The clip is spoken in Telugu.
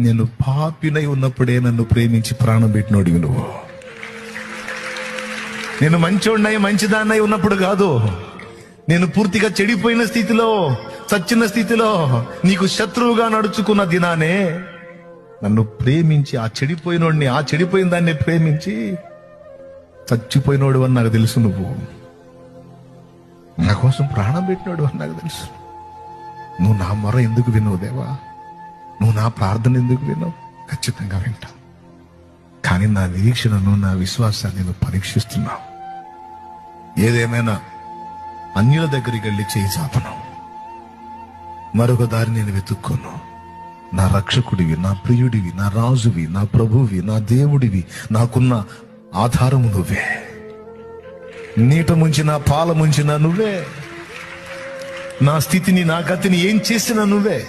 నేను పాపినై ఉన్నప్పుడే నన్ను ప్రేమించి ప్రాణం పెట్టినోడివి నువ్వు. నేను మంచోడినై మంచిదాన్నై ఉన్నప్పుడు కాదు. నేను పూర్తిగా చెడిపోయిన స్థితిలో చచ్చిన స్థితిలో నీకు శత్రువుగా నడుచుకున్న దినానే నన్ను ప్రేమించి ఆ చెడిపోయినోడిని ఆ చెడిపోయిన దాన్ని ప్రేమించి చచ్చిపోయినోడు అని నాకు తెలుసు నువ్వు. నా కోసం ప్రాణం పెట్టినోడు అని నాకు తెలుసు. నువ్వు నా మొర ఎందుకు వినవు దేవా? నువ్వు నా ప్రార్థన ఎందుకు విన్నావు? ఖచ్చితంగా వింటావు కానీ నా నిరీక్షణను నా విశ్వాసాన్ని నువ్వు పరీక్షిస్తున్నావు. ఏదేమైనా అన్యుల దగ్గరికి వెళ్ళి చేయి చాపను మరొక దారి నేను వెతుక్కోను. నా రక్షకుడివి నా ప్రియుడివి నా రాజువి నా ప్రభువి నా దేవుడివి నాకున్న ఆధారము నువ్వే. నీట ముంచిన పాల ముంచిన నువ్వే. నా స్థితిని నా గతిని ఏం చేసినా నువ్వే.